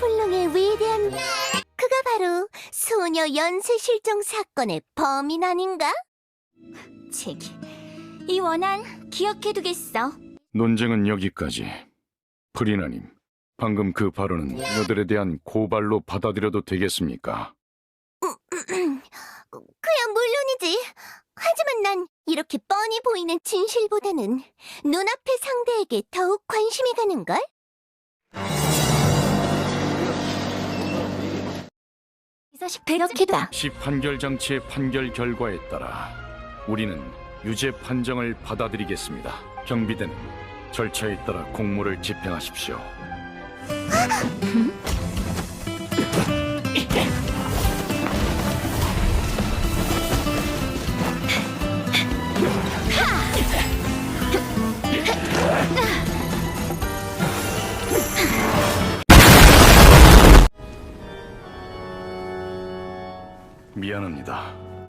블롱의 위대한 그가 바로 소녀 연쇄 실종 사건의 범인 아닌가? 제기 이 원한 기억해두겠어. 논쟁은 여기까지. 프리나님, 방금 그 발언은 그녀들에 대한 고발로 받아들여도 되겠습니까? 그야 물론이지. 하지만 난 이렇게 뻔히 보이는 진실보다는 눈앞의 상대에게 더욱 관심이 가는걸? 이 자식 배럭이다. 시 판결 장치의 판결 결과에 따라 우리는 유죄 판정을 받아들이겠습니다. 경비대는 절차에 따라 공모를 집행하십시오. 미안합니다.